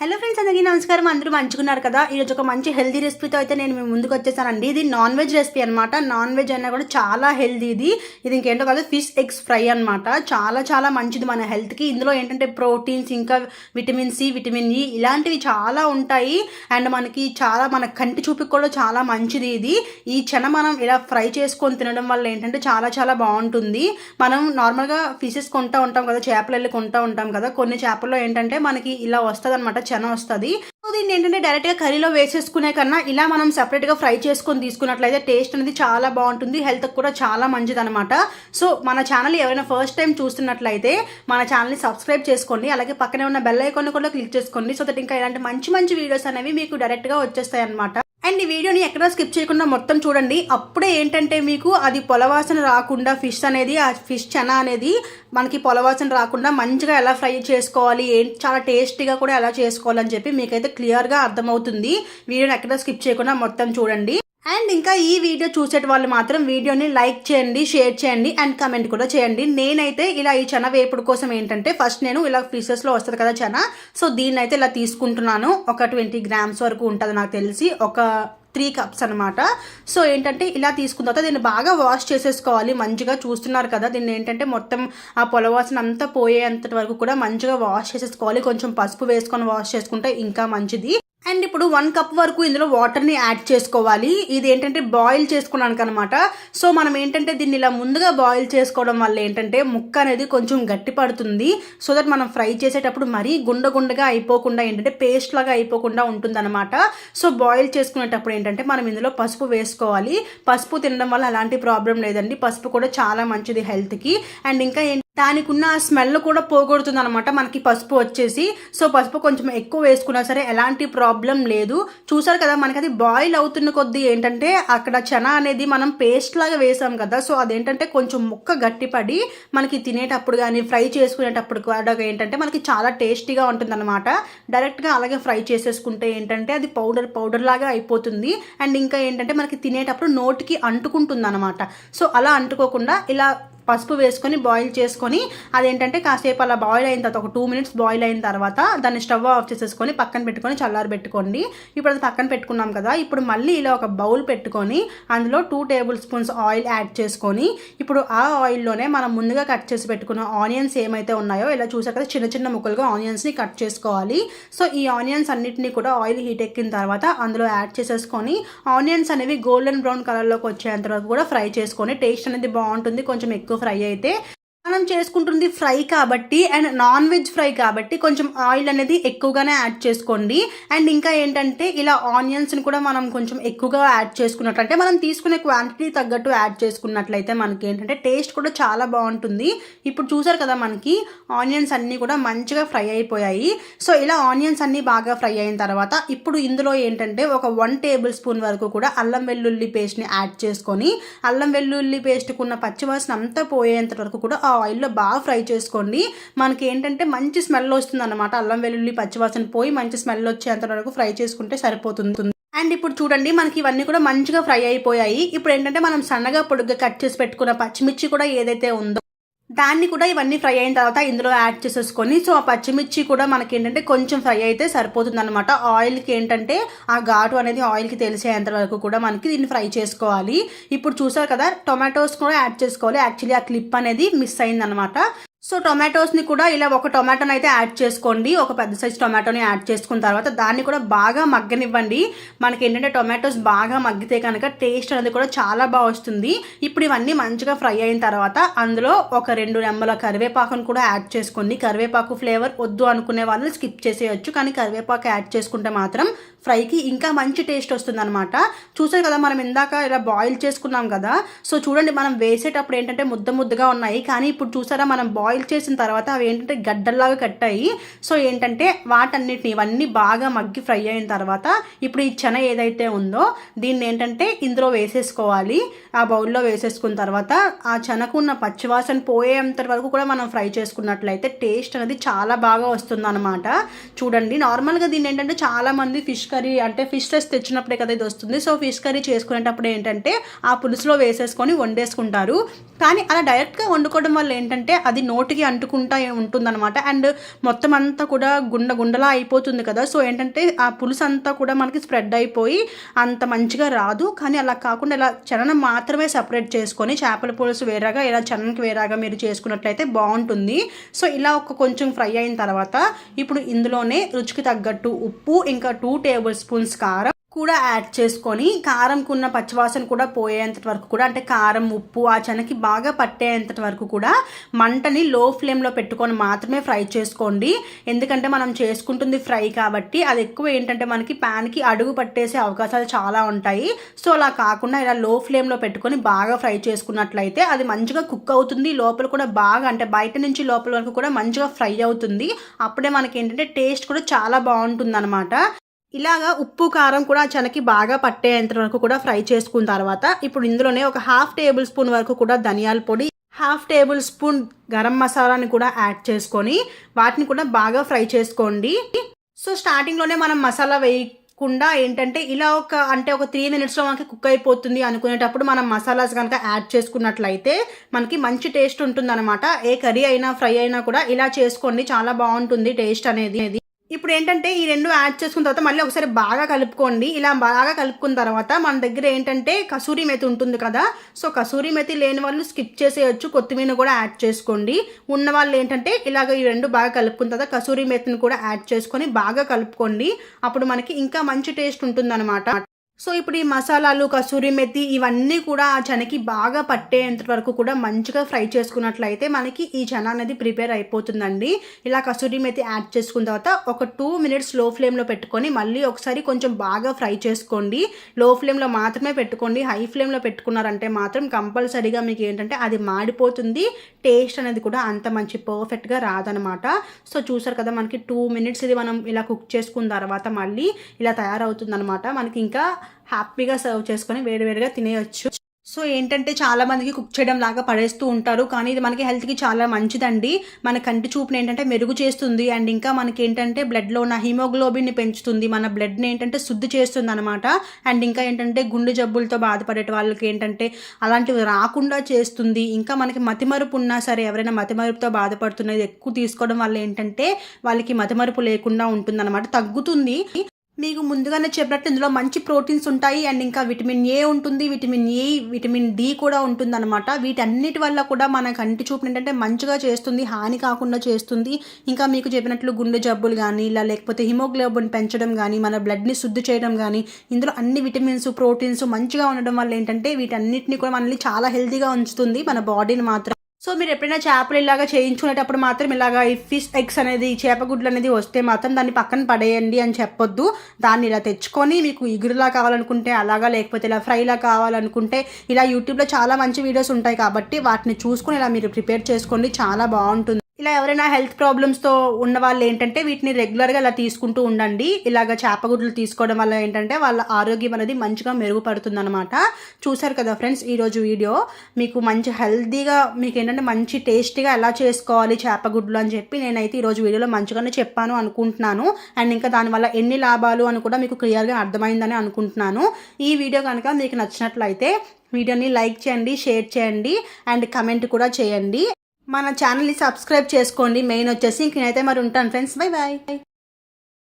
Hello friends అందరికీ నమస్కారం. అందరూ మంచుకున్నారు కదా? ఈరోజు ఒక మంచి హెల్దీ రెసిపీతో అయితే నేను మీ ముందుకు వచ్చేసానండి. ఇది నాన్ వెజ్ రెసిపీ అనమాట నాన్ వెజ్ అయినా కూడా చాలా హెల్దీ ఇది. ఇది ఇంకేంటో కాదు ఫిష్ ఎగ్స్ ఫ్రై అనమాట చాలా చాలా మంచిది మన హెల్త్కి ఇందులో ఏంటంటే ప్రోటీన్స్ ఇంకా విటమిన్ సి విటమిన్ ఈ ఇలాంటివి చాలా ఉంటాయి. అండ్ మనకి చాలా మన కంటి చూపుకి కూడా చాలా మంచిది ఇది. ఈ చెన మనం ఇలా ఫ్రై చేసుకొని తినడం వల్ల ఏంటంటే చాలా చాలా బాగుంటుంది. మనం నార్మల్గా ఫిషెస్ కొంటూ ఉంటాం కదా చేపలు వెళ్ళి కొంటూ ఉంటాం కదా కొన్ని చేపల్లో ఏంటంటే మనకి ఇలా వస్తుంది చన వస్తుంది. సో దీన్ని ఏంటంటే డైరెక్ట్గా కర్రీలో వేసేసుకునే కన్నా ఇలా మనం సపరేట్గా ఫ్రై చేసుకొని తీసుకున్నట్లయితే టేస్ట్ అనేది చాలా బాగుంటుంది. హెల్త్కి కూడా చాలా మంచిది అనమాట సో మన ఛానల్ ఎవరైనా ఫస్ట్ టైం చూస్తున్నట్లయితే మన ఛానల్ని సబ్స్క్రైబ్ చేసుకోండి. అలాగే పక్కనే ఉన్న బెల్ ఐకాన్ కూడా క్లిక్ చేసుకోండి. సో దట్ ఇంకా ఇలాంటి మంచి మంచి వీడియోస్ అనేవి మీకు డైరెక్ట్గా వచ్చేస్తాయి అనమాట అండ్ ఈ వీడియోని ఎక్కడ స్కిప్ చేయకుండా మొత్తం చూడండి. అప్పుడే ఏంటంటే మీకు అది పొలవాసన రాకుండా ఫిష్ అనేది ఆ ఫిష్ చెన అనేది మనకి పొలవాసన రాకుండా మంచిగా ఎలా ఫ్రై చేసుకోవాలి ఏంటి చాలా టేస్టీగా కూడా ఎలా చేసుకోవాలని చెప్పి మీకైతే క్లియర్గా అర్థమవుతుంది. వీడియోని ఎక్కడ స్కిప్ చేయకుండా మొత్తం చూడండి. అండ్ ఇంకా ఈ వీడియో చూసే వాళ్ళు మాత్రం వీడియోని లైక్ చేయండి షేర్ చేయండి అండ్ కమెంట్ కూడా చేయండి. నేనైతే ఇలా ఈ చెన వేపుడు కోసం ఏంటంటే ఫస్ట్ నేను ఇలా పీసెస్లో వస్తుంది కదా చెన? సో దీన్ని అయితే ఇలా తీసుకుంటున్నాను. ఒక ట్వంటీ గ్రామ్స్ వరకు ఉంటుంది నాకు తెలిసి. ఒక త్రీ కప్స్ అనమాట సో ఏంటంటే ఇలా తీసుకున్న తర్వాత దీన్ని బాగా వాష్ చేసేసుకోవాలి. మంచిగా చూస్తున్నారు కదా? దీన్ని ఏంటంటే మొత్తం ఆ పొలవాసన అంతా పోయేంత వరకు కూడా మంచిగా వాష్ చేసేసుకోవాలి. కొంచెం పసుపు వేసుకొని వాష్ చేసుకుంటే ఇంకా మంచిది. అండ్ ఇప్పుడు వన్ కప్ వరకు ఇందులో వాటర్ని యాడ్ చేసుకోవాలి. ఇది ఏంటంటే బాయిల్ చేసుకున్నాను అనమాట సో మనం ఏంటంటే దీన్ని ఇలా ముందుగా బాయిల్ చేసుకోవడం వల్ల ఏంటంటే ముక్క అనేది కొంచెం గట్టి పడుతుంది. సో దట్ మనం ఫ్రై చేసేటప్పుడు మరీ గుండ గుండగా అయిపోకుండా ఏంటంటే పేస్ట్ లాగా అయిపోకుండా ఉంటుందన్నమాట సో బాయిల్ చేసుకునేటప్పుడు ఏంటంటే మనం ఇందులో పసుపు వేసుకోవాలి. పసుపు తినడం వల్ల అలాంటి ప్రాబ్లం లేదండి. పసుపు కూడా చాలా మంచిది హెల్త్కి అండ్ ఇంకా దానికున్న దానికి ఉన్న స్మెల్ కూడా పోగొడుతుంది అనమాట మనకి పసుపు వచ్చేసి. సో పసుపు కొంచెం ఎక్కువ వేసుకున్నా సరే ఎలాంటి ప్రాబ్లం లేదు. చూసారు కదా మనకి అది బాయిల్ అవుతున్న కొద్దీ ఏంటంటే అక్కడ చన అనేది మనం పేస్ట్ లాగా వేసాం కదా. సో అదేంటంటే కొంచెం ముక్క గట్టిపడి మనకి తినేటప్పుడు కానీ ఫ్రై చేసుకునేటప్పుడు కూడా ఏంటంటే మనకి చాలా టేస్టీగా ఉంటుంది అనమాట డైరెక్ట్గా అలాగే ఫ్రై చేసేసుకుంటే ఏంటంటే అది పౌడర్ పౌడర్ లాగా అయిపోతుంది. అండ్ ఇంకా ఏంటంటే మనకి తినేటప్పుడు నోటికి అంటుకుంటుంది అనమాట సో అలా అంటుకోకుండా ఇలా పసుపు వేసుకొని బాయిల్ చేసుకొని అదేంటంటే కాసేపు అలా బాయిల్ అయిన తర్వాత ఒక టూ మినిట్స్ బాయిల్ అయిన తర్వాత దాన్ని స్టవ్ ఆఫ్ చేసేసుకొని పక్కన పెట్టుకొని చల్లారి పెట్టుకోండి. ఇప్పుడు అది పక్కన పెట్టుకున్నాం కదా ఇప్పుడు మళ్ళీ ఇలా ఒక బౌల్ పెట్టుకొని అందులో two table spoons oil add చేసుకొని ఇప్పుడు ఆ ఆయిల్లోనే మనం ముందుగా కట్ చేసి పెట్టుకున్న ఆనియన్స్ ఏమైతే ఉన్నాయో ఇలా చూసాక కదా చిన్న చిన్న ముక్కలుగా ఆనియన్స్ని కట్ చేసుకోవాలి. సో ఈ ఆనియన్స్ అన్నిటిని కూడా ఆయిల్ హీట్ ఎక్కిన తర్వాత అందులో యాడ్ చేసేసుకొని ఆనియన్స్ అనేవి గోల్డెన్ బ్రౌన్ కలర్లోకి వచ్చేంత వరకు కూడా ఫ్రై చేసుకొని టేస్ట్ అనేది బాగుంటుంది. కొంచెం ఎక్కువ ఫ్రై అయితే మనం చేసుకుంటుంది ఫ్రై కాబట్టి అండ్ నాన్ వెజ్ ఫ్రై కాబట్టి కొంచెం ఆయిల్ అనేది ఎక్కువగానే యాడ్ చేసుకోండి. అండ్ ఇంకా ఏంటంటే ఇలా ఆనియన్స్ని కూడా మనం కొంచెం ఎక్కువగా యాడ్ చేసుకున్నట్లయితే మనం తీసుకునే క్వాంటిటీ తగ్గట్టు యాడ్ చేసుకున్నట్లయితే మనకి ఏంటంటే టేస్ట్ కూడా చాలా బాగుంటుంది. ఇప్పుడు చూసారు కదా మనకి ఆనియన్స్ అన్నీ కూడా మంచిగా ఫ్రై అయిపోయాయి. సో ఇలా ఆనియన్స్ అన్నీ బాగా ఫ్రై అయిన తర్వాత ఇప్పుడు ఇందులో ఏంటంటే ఒక వన్ టేబుల్ స్పూన్ వరకు కూడా అల్లం వెల్లుల్లి పేస్ట్ని యాడ్ చేసుకొని అల్లం వెల్లుల్లి పేస్ట్కున్న పచ్చివాసన అంతా పోయేంత వరకు కూడా ఆ ఆయిల్లో బాగా ఫ్రై చేసుకోండి. మనకి ఏంటంటే మంచి స్మెల్ వస్తుంది అనమాట అల్లం వెల్లుల్లి పచ్చివాసన పోయి మంచి స్మెల్ వచ్చేంత వరకు ఫ్రై చేసుకుంటే సరిపోతుంది. అండ్ ఇప్పుడు చూడండి మనకి ఇవన్నీ కూడా మంచిగా ఫ్రై అయిపోయాయి. ఇప్పుడు ఏంటంటే మనం సన్నగా పొడుగ్గా కట్ చేసి పెట్టుకున్న పచ్చిమిర్చి కూడా ఏదైతే ఉందో దాన్ని కూడా ఇవన్నీ ఫ్రై అయిన తర్వాత ఇందులో యాడ్ చేసేసుకొని సో ఆ పచ్చిమిర్చి కూడా మనకి ఏంటంటే కొంచెం ఫ్రై అయితే సరిపోతుంది అనమాట ఆయిల్కి ఏంటంటే ఆ ఘాటు అనేది ఆయిల్కి తెలిసేంత వరకు కూడా మనకి దీన్ని ఫ్రై చేసుకోవాలి. ఇప్పుడు చూసారు కదా టొమాటోస్ కూడా యాడ్ చేసుకోవాలి. యాక్చువల్లీ ఆ క్లిప్ అనేది మిస్ అయిందనమాట సో టొమాటోస్ని కూడా ఇలా ఒక టొమాటోని అయితే యాడ్ చేసుకోండి. ఒక పెద్ద సైజ్ టొమాటోని యాడ్ చేసుకున్న తర్వాత దాన్ని కూడా బాగా మగ్గనివ్వండి. మనకి ఏంటంటే టొమాటోస్ బాగా మగ్గితే కనుక టేస్ట్ అనేది కూడా చాలా బాగా వస్తుంది. ఇప్పుడు ఇవన్నీ మంచిగా ఫ్రై అయిన తర్వాత అందులో ఒక రెండు నెమ్మల కరివేపాకును కూడా యాడ్ చేసుకోండి. కరివేపాకు ఫ్లేవర్ వద్దు అనుకునే వాళ్ళు స్కిప్ చేసేయచ్చు కానీ కరివేపాకు యాడ్ చేసుకుంటే మాత్రం ఫ్రైకి ఇంకా మంచి టేస్ట్ వస్తుంది అనమాట చూసారు కదా మనం ఇందాక ఇలా బాయిల్ చేసుకున్నాం కదా. సో చూడండి మనం వేసేటప్పుడు ఏంటంటే ముద్ద ముద్దగా ఉన్నాయి. కానీ ఇప్పుడు చూసారా మనం బాయిల్ చేసిన తర్వాత అవి ఏంటంటే గడ్డల్లాగా కట్టాయి సో ఏంటంటే వాటన్నిటిని ఇవన్నీ బాగా మగ్గి ఫ్రై అయిన తర్వాత ఇప్పుడు ఈ చెన ఏదైతే ఉందో దీన్ని ఏంటంటే ఇందులో వేసేసుకోవాలి. ఆ బౌల్లో వేసేసుకున్న తర్వాత ఆ చెనకు ఉన్న పచ్చివాసన పోయేంత వరకు కూడా మనం ఫ్రై చేసుకున్నట్లయితే టేస్ట్ అనేది చాలా బాగా వస్తుంది అనమాట చూడండి నార్మల్గా దీన్ని ఏంటంటే చాలామంది ఫిష్ కర్రీ అంటే ఫిష్ టెస్ట్ తెచ్చినప్పుడే కదా ఇది వస్తుంది. సో ఫిష్ కర్రీ చేసుకునేటప్పుడు ఏంటంటే ఆ పులుసులో వేసేసుకొని వండేసుకుంటారు. కానీ అలా డైరెక్ట్గా వండుకోవడం వల్ల ఏంటంటే అది నోటికి అంటుకుంటా ఉంటుందన్నమాట. అండ్ మొత్తం అంతా కూడా గుండ గుండలా అయిపోతుంది కదా. సో ఏంటంటే ఆ పులుసు అంతా కూడా మనకి స్ప్రెడ్ అయిపోయి అంత మంచిగా రాదు. కానీ అలా కాకుండా ఇలా చలనం మాత్రమే సపరేట్ చేసుకొని చేపల పులుసు వేరేగా ఇలా చలనకి వేరేగా మీరు చేసుకున్నట్లయితే బాగుంటుంది. సో ఇలా ఒక కొంచెం ఫ్రై అయిన తర్వాత ఇప్పుడు ఇందులోనే రుచికి తగ్గట్టు ఉప్పు ఇంకా టూ టేబుల్ స్పూన్స్ కారం కూడా యాడ్ చేసుకొని కారంకున్న పచ్చివాసన కూడా పోయేంత వరకు కూడా అంటే కారం ఉప్పు ఆ చెనకి బాగా పట్టేంత వరకు కూడా మంటని లో ఫ్లేమ్లో పెట్టుకొని మాత్రమే ఫ్రై చేసుకోండి. ఎందుకంటే మనం చేసుకుంటుంది ఫ్రై కాబట్టి అది ఎక్కువ ఏంటంటే మనకి ప్యాన్కి అడుగు పట్టేసే అవకాశాలు చాలా ఉంటాయి. సో అలా కాకుండా ఇలా లో ఫ్లేమ్లో పెట్టుకొని బాగా ఫ్రై చేసుకున్నట్లయితే అది మంచిగా కుక్ అవుతుంది. లోపల కూడా బాగా అంటే బయట నుంచి లోపల వరకు కూడా మంచిగా ఫ్రై అవుతుంది. అప్పుడే మనకి ఏంటంటే టేస్ట్ కూడా చాలా బాగుంటుంది అనమాట ఇలాగా ఉప్పు కారం కూడా చెనకి బాగా పట్టేంత వరకు కూడా ఫ్రై చేసుకున్న తర్వాత ఇప్పుడు ఇందులోనే ఒక హాఫ్ టేబుల్ స్పూన్ వరకు కూడా ధనియాల పొడి హాఫ్ టేబుల్ స్పూన్ గరం మసాలాని కూడా యాడ్ చేసుకొని వాటిని కూడా బాగా ఫ్రై చేసుకోండి. సో స్టార్టింగ్లోనే మనం మసాలా వేయకుండా ఏంటంటే ఇలా ఒక అంటే ఒక త్రీ మినిట్స్లో మనకి కుక్ అయిపోతుంది అనుకునేటప్పుడు మనం మసాలాస్ కనుక యాడ్ చేసుకున్నట్లయితే మనకి మంచి టేస్ట్ ఉంటుందన్నమాట. ఏ కర్రీ అయినా ఫ్రై అయినా కూడా ఇలా చేసుకోండి. చాలా బాగుంటుంది టేస్ట్ అనేది. ఇప్పుడు ఏంటంటే ఈ రెండు యాడ్ చేసుకున్న తర్వాత మళ్ళీ ఒకసారి బాగా కలుపుకోండి. ఇలా బాగా కలుపుకున్న తర్వాత మన దగ్గర ఏంటంటే కసూరి మెతి ఉంటుంది కదా. సో కసూరి మెతి లేని వాళ్ళు స్కిప్ చేసేయచ్చు. కొత్తిమీర కూడా యాడ్ చేసుకోండి. ఉన్న వాళ్ళు ఏంటంటే ఇలాగ ఈ రెండు బాగా కలుపుకున్న తర్వాత కసూరి మెతిని కూడా యాడ్ చేసుకొని బాగా కలుపుకోండి. అప్పుడు మనకి ఇంకా మంచి టేస్ట్ ఉంటుందన్నమాట. సో ఇప్పుడు ఈ మసాలాలు కసూరి మెత్తి ఇవన్నీ కూడా ఆ చనకి బాగా పట్టేంత వరకు కూడా మంచిగా ఫ్రై చేసుకున్నట్లయితే మనకి ఈ చెన అనేది ప్రిపేర్ అయిపోతుందండి. ఇలా కసూరి మెత్తి యాడ్ చేసుకున్న తర్వాత ఒక టూ మినిట్స్లో ఫ్లేమ్లో పెట్టుకొని మళ్ళీ ఒకసారి కొంచెం బాగా ఫ్రై చేసుకోండి. లో ఫ్లేమ్లో మాత్రమే పెట్టుకోండి. హై ఫ్లేమ్లో పెట్టుకున్నారంటే మాత్రం కంపల్సరీగా మీకు ఏంటంటే అది మాడిపోతుంది. టేస్ట్ అనేది కూడా అంత మంచి పర్ఫెక్ట్గా రాదనమాట. సో చూసారు కదా మనకి టూ మినిట్స్ ఇది మనం ఇలా కుక్ చేసుకున్న తర్వాత మళ్ళీ ఇలా తయారవుతుందనమాట. మనకి ఇంకా హ్యాపీగా సర్వ్ చేసుకొని వేడివేడిగా తినేయచ్చు. సో ఏంటంటే చాలా మందికి కుక్ చేయడం లాగా పడేస్తూ ఉంటారు. కానీ ఇది మనకి హెల్త్కి చాలా మంచిదండి. మన కంటి చూపుని ఏంటంటే మెరుగు చేస్తుంది. అండ్ ఇంకా మనకి ఏంటంటే బ్లడ్లో ఉన్న హిమోగ్లోబిన్ని పెంచుతుంది. మన బ్లడ్ని ఏంటంటే శుద్ధి చేస్తుంది అనమాట అండ్ ఇంకా ఏంటంటే గుండె జబ్బులతో బాధపడే వాళ్ళకి ఏంటంటే అలాంటివి రాకుండా చేస్తుంది. ఇంకా మనకి మతిమరుపు ఉన్నా సరే ఎవరైనా మతిమరుపుతో బాధపడుతున్నది ఎక్కువ తీసుకోవడం వల్ల ఏంటంటే వాళ్ళకి మతిమరుపు లేకుండా ఉంటుందన్నమాట. తగ్గుతుంది. మీకు ముందుగానే చెప్పినట్టు ఇందులో మంచి ప్రోటీన్స్ ఉంటాయి అండ్ ఇంకా విటమిన్ ఏ ఉంటుంది విటమిన్ ఏ విటమిన్ డి కూడా ఉంటుందన్నమాట. వీటన్నిటి వల్ల కూడా మన కంటి చూపుని ఏంటంటే మంచిగా చేస్తుంది హాని కాకుండా చేస్తుంది. ఇంకా మీకు చెప్పినట్లు గుండె జబ్బులు కానీ ఇలా లేకపోతే హిమోగ్లోబిన్ పెంచడం కానీ మన బ్లడ్ని శుద్ధి చేయడం కానీ ఇందులో అన్ని విటమిన్స్ ప్రోటీన్స్ మంచిగా ఉండడం వల్ల ఏంటంటే వీటన్నిటిని కూడా మనల్ని చాలా హెల్తీగా ఉంచుతుంది మన బాడీని మాత్రం. సో మీరు ఎప్పుడైనా చేపలు ఇలాగా చేయించుకునేటప్పుడు మాత్రం ఇలాగా ఈ ఫిష్ ఎగ్స్ అనేది చేపగుడ్లు అనేది వస్తే మాత్రం దాన్ని పక్కన పడేయండి అని చెప్పొద్దు. దాన్ని ఇలా తెచ్చుకొని మీకు ఇగురులా కావాలనుకుంటే అలాగా లేకపోతే ఇలా ఫ్రైలా కావాలనుకుంటే ఇలా యూట్యూబ్లో చాలా మంచి వీడియోస్ ఉంటాయి కాబట్టి వాటిని చూసుకొని ఇలా మీరు ప్రిపేర్ చేసుకోండి. చాలా బాగుంటుంది. ఇలా ఎవరైనా హెల్త్ ప్రాబ్లమ్స్తో ఉన్న వాళ్ళు ఏంటంటే వీటిని రెగ్యులర్గా ఇలా తీసుకుంటూ ఉండండి. ఇలాగ చేపగుడ్లు తీసుకోవడం వల్ల ఏంటంటే వాళ్ళ ఆరోగ్యం అనేది మంచిగా మెరుగుపడుతుంది అనమాట చూసారు కదా ఫ్రెండ్స్ ఈరోజు వీడియో. మీకు మంచి హెల్తీగా మీకు ఏంటంటే మంచి టేస్టీగా ఎలా చేసుకోవాలి చేపగుడ్లు అని చెప్పి నేనైతే ఈరోజు వీడియోలో మంచిగానే చెప్పాను అనుకుంటున్నాను. అండ్ ఇంకా దానివల్ల ఎన్ని లాభాలు అని కూడా మీకు క్లియర్గా అర్థమైందని అనుకుంటున్నాను. ఈ వీడియో కనుక మీకు నచ్చినట్లయితే వీడియోని లైక్ చేయండి షేర్ చేయండి అండ్ కమెంట్ కూడా చేయండి. మన ఛానల్ని సబ్స్క్రైబ్ చేసుకోండి. మెయిన్ వచ్చేసి ఇంకనైతే మరి ఉంటాను ఫ్రెండ్స్. Bye bye